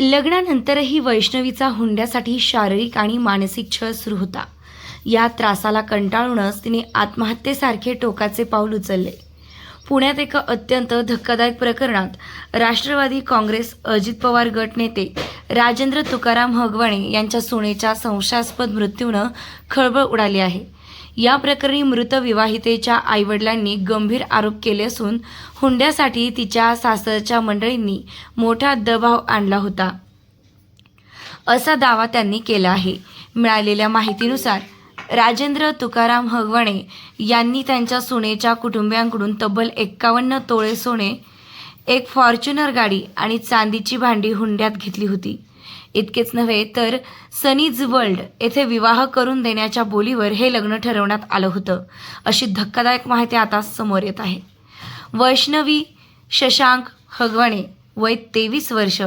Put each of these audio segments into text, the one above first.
लग्नानंतरही वैष्णवीचा हुंड्यासाठी शारीरिक आणि मानसिक छळ सुरू होता. या त्रासाला कंटाळूनच तिने आत्महत्येसारखे टोकाचे पाऊल उचलले. पुण्यात एका अत्यंत धक्कादायक प्रकरणात राष्ट्रवादी काँग्रेस अजित पवार गट नेते राजेंद्र तुकाराम हगवणे यांच्या सुनेच्या संशयास्पद मृत्यूनं खळबळ उडाली आहे. या प्रकरणी मृत विवाहितेच्या आईवडिलांनी गंभीर आरोप केले असून हुंड्यासाठी तिच्या सासरच्या मंडळींनी मोठा दबाव आणला होता. असा दावा त्यांनी केला आहे. मिळालेल्या माहितीनुसार राजेंद्र तुकाराम हगवणे यांनी त्यांच्या सुनेच्या कुटुंबियांकडून तब्बल एक्कावन्न तोळे सोने एक फॉर्च्युनर गाडी आणि चांदीची भांडी हुंड्यात घेतली होती. इतकेच नव्हे तर सनीज वर्ल्ड येथे विवाह करून देण्याच्या बोलीवर हे लग्न ठरवण्यात आलं होतं. अशी धक्कादायक माहिती आता समोर येत आहे. वैष्णवी शशांक हगवणे वय तेवीस वर्ष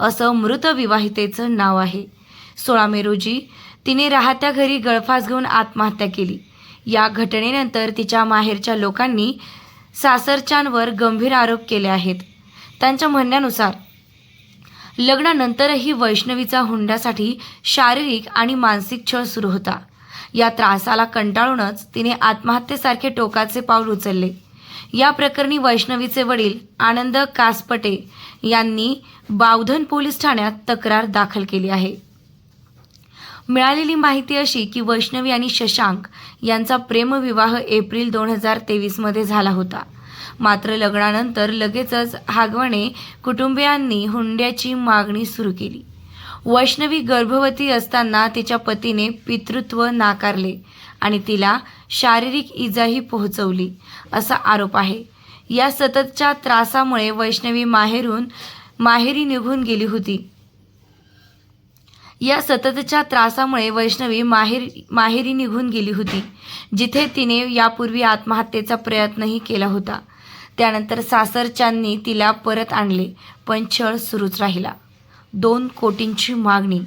असं मृत विवाहितेचं नाव आहे. सोळा मे रोजी तिने राहत्या घरी गळफास घेऊन आत्महत्या केली. या घटनेनंतर तिच्या माहेरच्या लोकांनी सासरच्यांवर गंभीर आरोप केले आहेत. त्यांच्या म्हणण्यानुसार लग्नानंतरही वैष्णवीचा हुंड्यासाठी शारीरिक आणि मानसिक छळ सुरू होता. या त्रासाला कंटाळूनच तिने आत्महत्येसारखे टोकाचे पाऊल उचलले. या प्रकरणी वैष्णवीचे वडील आनंद कासपटे यांनी बावधन पोलीस ठाण्यात तक्रार दाखल केली आहे. मिळालेली माहिती अशी की वैष्णवी आणि शशांक यांचा प्रेमविवाह एप्रिल दोन हजार तेवीसमध्ये झाला होता. मात्र लग्नानंतर लगेचच हागवणे कुटुंबियांनी हुंड्याची मागणी सुरू केली. वैष्णवी गर्भवती असताना तिच्या पतीने पितृत्व नाकारले आणि तिला शारीरिक इजाही पोहोचवली असा आरोप आहे. या सततच्या त्रासामुळे वैष्णवी माहेरून माहेरी निघून गेली होती. या सततच्या त्रासामुळे वैष्णवी माहेर माहेरी निघून गेली होती जिथे तिने यापूर्वी आत्महत्येचा प्रयत्नही केला होता. त्यानंतर सासरच्यांनी तिला परत आणले पण छळ सुरूच राहिला. दोन कोटींची मागणी.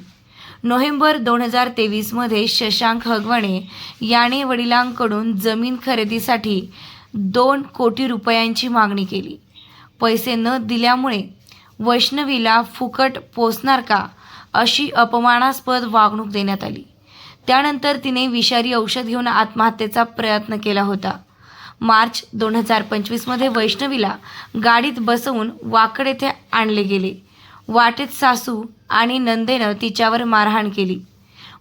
नोव्हेंबर दोन हजार तेवीसमध्ये शशांक हगवणे याने वडिलांकडून जमीन खरेदीसाठी दोन कोटी रुपयांची मागणी केली. पैसे न दिल्यामुळे वैष्णवीला फुकट पोचणार का अशी अपमानास्पद वागणूक देण्यात आली. त्यानंतर तिने विषारी औषध घेऊन आत्महत्येचा प्रयत्न केला होता. मार्च दोन हजार पंचवीसमध्ये वैष्णवीला गाडीत बसवून वाकड येथे आणले गेले. वाटेत सासू आणि नंदेनं तिच्यावर मारहाण केली.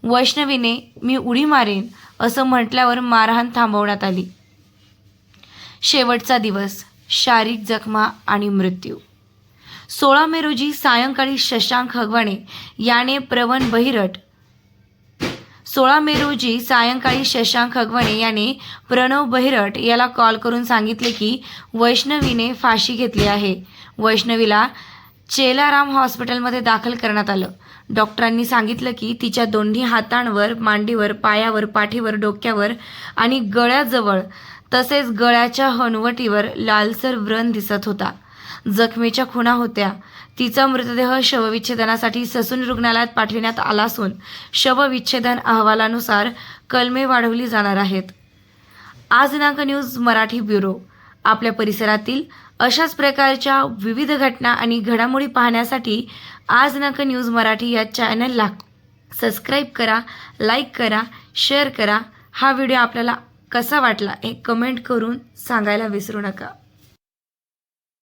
वैष्णवीने मी उडी मारेन असं म्हटल्यावर मारहाण थांबवण्यात आली. शेवटचा दिवस शारीरिक जखमा आणि मृत्यू. सोळा मे रोजी सायंकाळी शशांक हगवाणे याने प्रवण बहिरट. सोळा मे रोजी सायंकाळी शशांक हगवणे याने प्रणव बहिरट याला कॉल करून सांगितले की वैष्णवीने फाशी घेतली आहे. वैष्णवीला चेलाराम हॉस्पिटलमध्ये दाखल करण्यात आलं. डॉक्टरांनी सांगितलं की तिच्या दोन्ही हातांवर मांडीवर पायावर पाठीवर डोक्यावर आणि गळ्याजवळ तसेच गळ्याच्या हनुवटीवर लालसर व्रण दिसत होता. जखमेच्या खुणा होत्या. तिचा मृतदेह शवविच्छेदनासाठी ससून रुग्णालयात पाठविण्यात आला असून शवविच्छेदन अहवालानुसार कलमे वाढवली जाणार आहेत. आज दिनांक न्यूज मराठी ब्युरो. आपल्या परिसरातील अशाच प्रकारच्या विविध घटना आणि घडामोडी पाहण्यासाठी आज दिनांक न्यूज मराठी या चॅनलला सबस्क्राईब करा लाईक करा शेअर करा. हा व्हिडिओ आपल्याला कसा वाटला हे कमेंट करून सांगायला विसरू नका.